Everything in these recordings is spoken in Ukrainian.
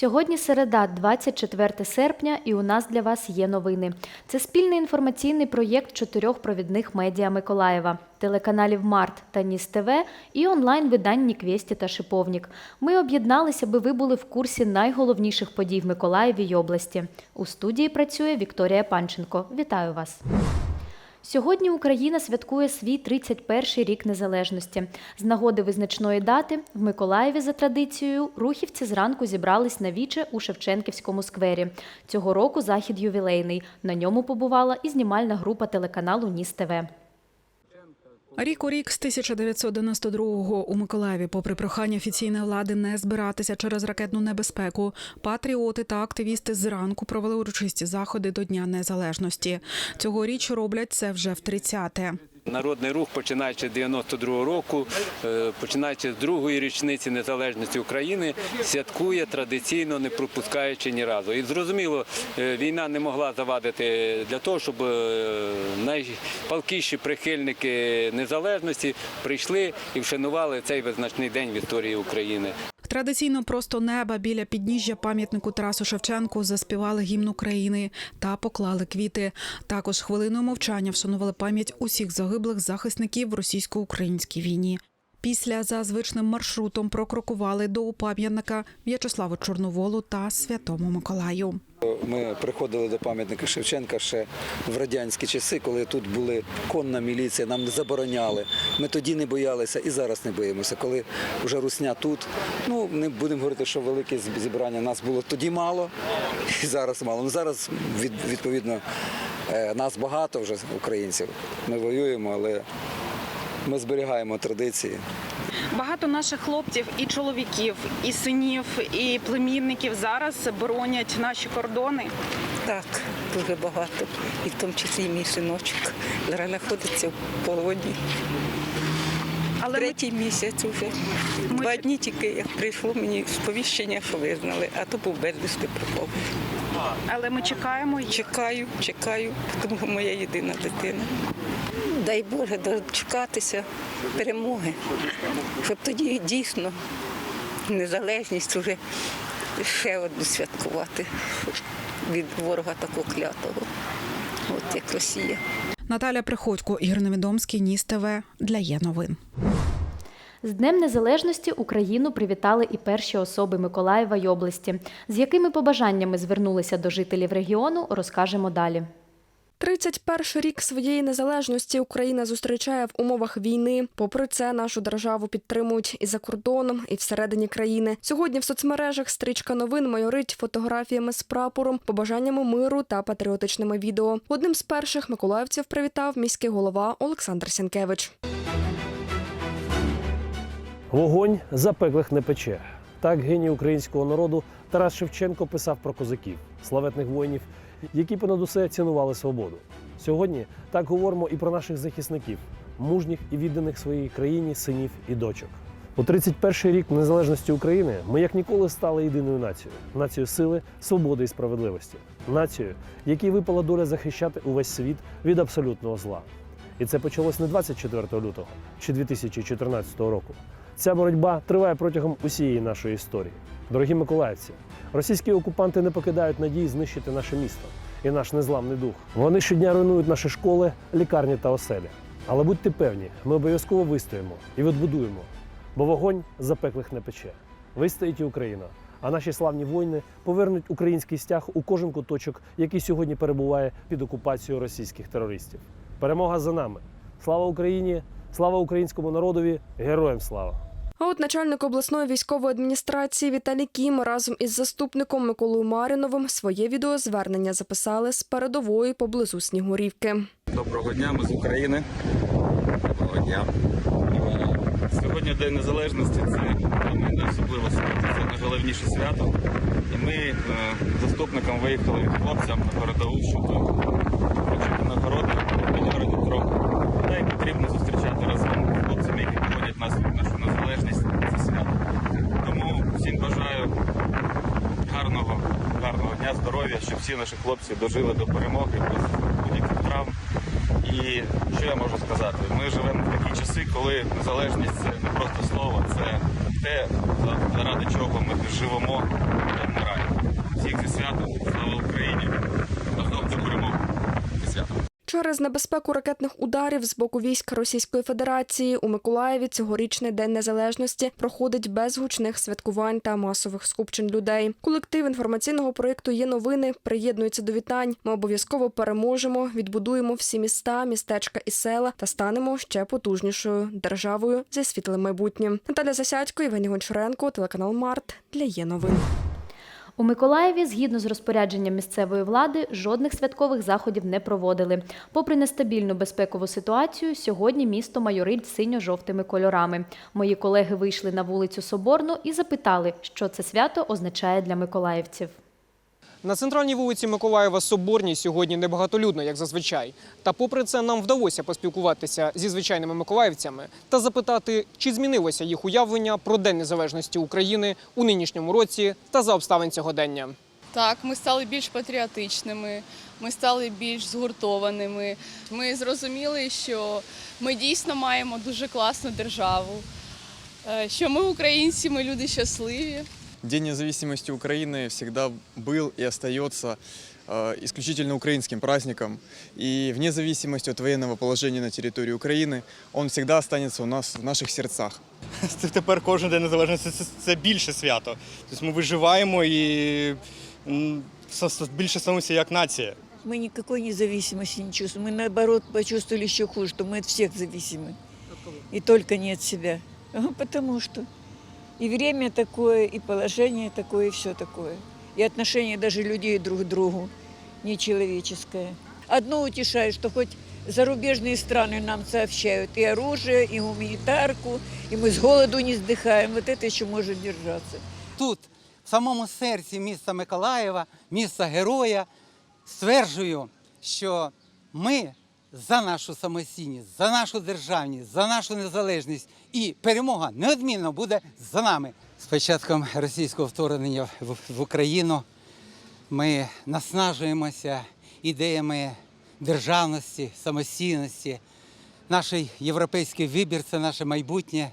Сьогодні середа, 24 серпня, і у нас для вас є новини. Це спільний інформаційний проєкт чотирьох провідних медіа Миколаєва, телеканалів Март та Ніс ТВ і онлайн-видань Ніквєсті та Шиповнік. Ми об'єдналися, аби ви були в курсі найголовніших подій в Миколаєві й області. У студії працює Вікторія Панченко. Вітаю вас! Сьогодні Україна святкує свій 31-й рік незалежності. З нагоди визначної дати в Миколаєві за традицією рухівці зранку зібрались на віче у Шевченківському сквері. Цього року захід ювілейний. На ньому побувала і знімальна група телеканалу Ніс ТВ. Рік у рік з 1992-го у Миколаєві, попри прохання офіційної влади не збиратися через ракетну небезпеку, патріоти та активісти зранку провели урочисті заходи до Дня Незалежності. Цьогоріч роблять це вже в 30-те. Народний рух, починаючи з 92-го року, е, починаючи з другої річниці незалежності України, святкує традиційно, не пропускаючи ні разу. І зрозуміло, е, війна не могла завадити для того, щоб е, найпалкіші прихильники незалежності прийшли і вшанували цей визначний день в історії України. Традиційно просто неба біля підніжжя пам'ятнику Тарасу Шевченку заспівали гімн України та поклали квіти. Також хвилиною мовчання вшанували пам'ять усіх загиблих захисників в російсько-українській війні. Після за звичним маршрутом прокрокували до пам'ятника В'ячеславу Чорноволу та Святому Миколаю. Ми приходили до пам'ятника Шевченка ще в радянські часи, коли тут були конна міліція, нам не забороняли. Ми тоді не боялися і зараз не боїмося. Коли вже русня тут, ну не будемо говорити, що велике зібрання нас було тоді мало, і зараз мало. Ну зараз від, відповідно е, нас багато вже українців. Ми воюємо, але ми зберігаємо традиції. Багато наших хлопців і чоловіків, і синів, і племінників зараз боронять наші кордони. Так, дуже багато. І в тому числі і мій синочок. Зараз знаходиться в полоні. Але ми, Третій місяць вже. Ми- Два дні тільки як прийшло мені сповіщення, що визнали, а то був безвісти пропав. але ми чекаємо. Чекаю, чекаю, тому що моя єдина дитина. Дай Боже дочекатися перемоги, щоб тоді дійсно незалежність вже ще одну святкувати від ворога такого клятого, от як Росія. Наталя Приходько, Ігор Невідомський, Ніс ТВ для є новин. З Днем Незалежності Україну привітали і перші особи Миколаєва й області. З якими побажаннями звернулися до жителів регіону, розкажемо далі. 31 рік своєї незалежності Україна зустрічає в умовах війни. Попри це, нашу державу підтримують і за кордоном, і всередині країни. Сьогодні в соцмережах стрічка новин майорить фотографіями з прапором, побажаннями миру та патріотичними відео. Одним з перших миколаївців привітав міський голова Олександр Сінкевич. Вогонь запеклих не пече. Так геній українського народу Тарас Шевченко писав про козаків, славетних воїнів, які понад усе цінували свободу. Сьогодні так говоримо і про наших захисників, мужніх і відданих своїй країні синів і дочок. У 31-й рік незалежності України ми як ніколи стали єдиною нацією нацією сили, свободи і справедливості, нацією, якій випала доля захищати увесь світ від абсолютного зла. І це почалось не 24 лютого чи 2014 року. Ця боротьба триває протягом усієї нашої історії. Дорогі миколаївці, російські окупанти не покидають надії знищити наше місто і наш незламний дух. Вони щодня руйнують наші школи, лікарні та оселі. Але будьте певні, ми обов'язково вистоїмо і відбудуємо, бо вогонь запеклих не пече. Вистоїть і Україна, а наші славні воїни повернуть український стяг у кожен куточок, який сьогодні перебуває під окупацією російських терористів. Перемога за нами! Слава Україні! Слава українському народові! Героям слава! А от начальник обласної військової адміністрації Віталій Кім разом із заступником Миколою Маріновим своє відеозвернення записали з передової поблизу Снігурівки. Доброго дня, ми з України. Доброго дня. Е, Сьогодні День Незалежності це для мене особливо свято, це найголовніше свято. І ми е, з заступником виїхали хлопцям на передову, щоб отримати нагороди, підтвердити крок. Та й потрібно зустрічати разом з хлопцями, які проводять нас нашу незалежність це свято. Тому всім бажаю гарного, гарного здоров'я, щоб всі наші хлопці дожили до перемоги без будь-яких травм. І що я можу сказати? Ми живемо в такі часи, коли незалежність це не просто слово, це те, заради чого ми живемо вмираємо. Всіх зі святом. Слава Україні! Разом до перемоги. Зі святом. Через небезпеку ракетних ударів з боку військ Російської Федерації у Миколаєві цьогорічний день незалежності проходить без гучних святкувань та масових скупчень людей. Колектив інформаційного проєкту є новини. Приєднується до вітань. Ми обов'язково переможемо, відбудуємо всі міста, містечка і села та станемо ще потужнішою державою зі світлим майбутнім. Наталя Засядько, Євгеній Гончаренко, телеканал Март для є новин. У Миколаєві, згідно з розпорядженням місцевої влади, жодних святкових заходів не проводили. Попри нестабільну безпекову ситуацію, сьогодні місто майорить синьо-жовтими кольорами. Мої колеги вийшли на вулицю Соборну і запитали, що це свято означає для миколаївців. На центральній вулиці Миколаєва Соборній сьогодні небагатолюдно, як зазвичай. Та попри це нам вдалося поспілкуватися зі звичайними миколаївцями та запитати, чи змінилося їх уявлення про День Незалежності України у нинішньому році та за обставин сьогодення. Так, ми стали більш патріотичними, ми стали більш згуртованими. Ми зрозуміли, що ми дійсно маємо дуже класну державу, е, що ми українці, ми люди щасливі. День независимости Украины всегда был и остается э, исключительно украинским праздником. И вне зависимости от военного положения на территории Украины, он всегда останется у нас в наших сердцах. Тепер кожен день незалежності це, це більше свято. Тобто ми виживаємо і м, с- с- більше становимося як нація. Мы никакой независимости не чувствуем. Мы наоборот почувствовали еще хуже, что мы от всех зависимы. И только не от себя. Ага, Потому что и время такое, и положение такое, и все такое. И отношение даже людей друг к другу нечеловеческое. Одно утешает, что хоть зарубежные страны нам сообщают и оружие, и гуманитарку, и мы с голоду не сдыхаем. Вот это еще может держаться. тут, в самому серці міста Миколаєва, міста Героя, стверджую, що ми за нашу самостійність, за нашу державність, за нашу незалежність і перемога неодмінно буде за нами. З початком російського вторгнення в, Україну ми наснажуємося ідеями державності, самостійності. Наш європейський вибір це наше майбутнє.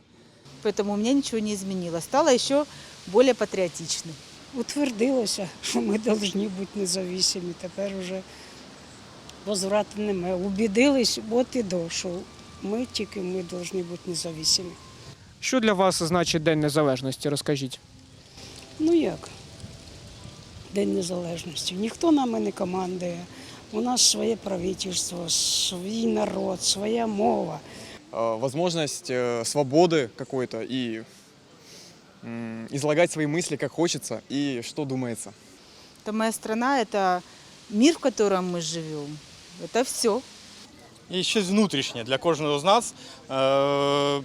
Поэтому у меня ничего не изменилось. Стала еще более патриотичной. Утвердилося, що ми повинні бути незалежними. Тепер вже возврату немає. Убідились, от і до, що ми тільки ми повинні бути незалежними. Що для вас значить День Незалежності? Розкажіть. Ну як? День Незалежності. Ніхто нами не командує. У нас своє правительство, свій народ, своя мова. Э, возможность э, свободы какой-то и м, излагать свои мысли как хочется и что думается. Это моя страна, это мир, в котором мы живем. Это все. І щось внутрішнє для кожного з нас. Е-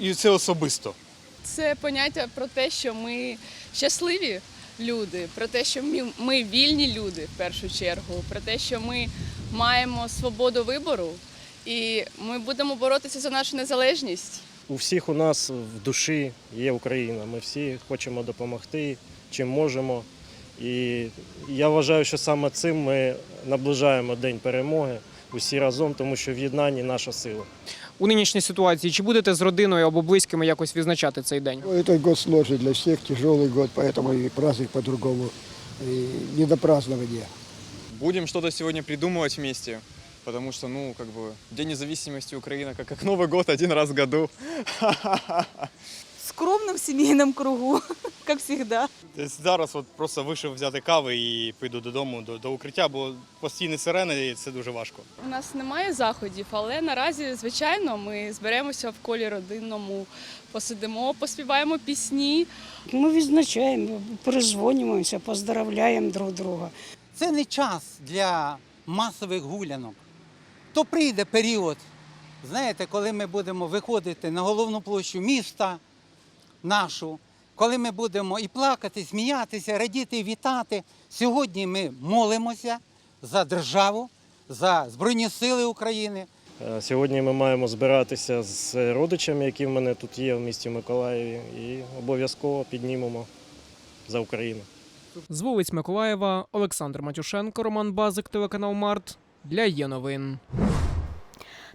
і це особисто. Це поняття про те, що ми щасливі люди, про те, що ми, ми вільні люди в першу чергу, про те, що ми маємо свободу вибору, і ми будемо боротися за нашу незалежність. У всіх у нас в душі є Україна. Ми всі хочемо допомогти, чим можемо. І я вважаю, що саме цим ми наближаємо День перемоги усі разом, тому що в єднанні наша сила. У нинішній ситуації чи будете з родиною або близькими якось відзначати цей день? Этот год сложный для всех, тяжелый год, поэтому и праздник по-другому. И не до празднования. Будем что-то сегодня придумывать вместе, потому что, ну, как бы, День независимости Украины, как, как Новый год один раз в году. В скромном семейном кругу, как всегда. Зараз от просто вийшов взяти кави і піду додому до, до укриття, бо постійні сирени і це дуже важко. У нас немає заходів, але наразі, звичайно, ми зберемося в колі родинному, посидимо, поспіваємо пісні. Ми відзначаємо, перезвонюємося, поздравляємо друг друга. Це не час для масових гулянок. То прийде період, знаєте, коли ми будемо виходити на головну площу міста нашу, коли ми будемо і плакати, сміятися, радіти, і вітати. Сьогодні ми молимося за державу, за Збройні Сили України. Е, Сьогодні ми маємо збиратися з родичами, які в мене тут є в місті Миколаєві, і обов'язково піднімемо за Україну. З вулиць Миколаєва Олександр Матюшенко, Роман Базик, телеканал Март для є новин.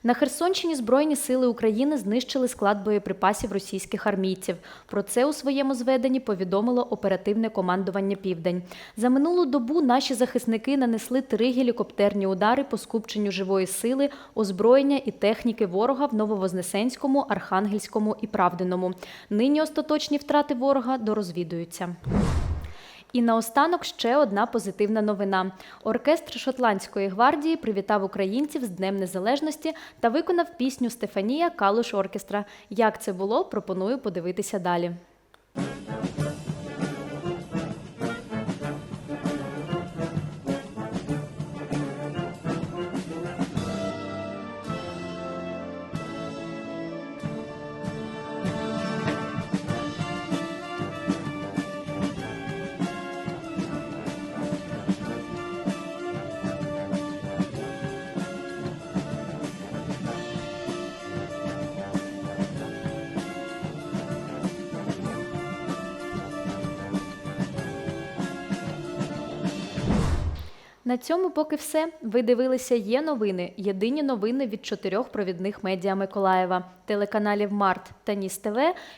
На Херсонщині Збройні сили України знищили склад боєприпасів російських армійців. Про це у своєму зведенні повідомило оперативне командування Південь. За минулу добу наші захисники нанесли три гелікоптерні удари по скупченню живої сили, озброєння і техніки ворога в Нововознесенському, Архангельському і Правдиному. Нині остаточні втрати ворога дорозвідуються. І наостанок ще одна позитивна новина. Оркестр Шотландської гвардії привітав українців з Днем Незалежності та виконав пісню Стефанія Калуш Оркестра. Як це було, пропоную подивитися далі. На цьому поки все. Ви дивилися є новини. Єдині новини від чотирьох провідних медіа Миколаєва, телеканалів Март та Ніс ТВ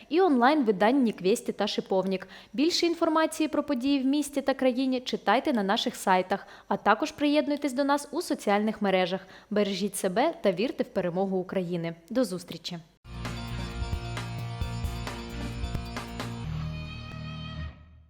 і онлайн видань Ніквєсті та Шиповнік. Більше інформації про події в місті та країні читайте на наших сайтах, а також приєднуйтесь до нас у соціальних мережах. Бережіть себе та вірте в перемогу України. До зустрічі!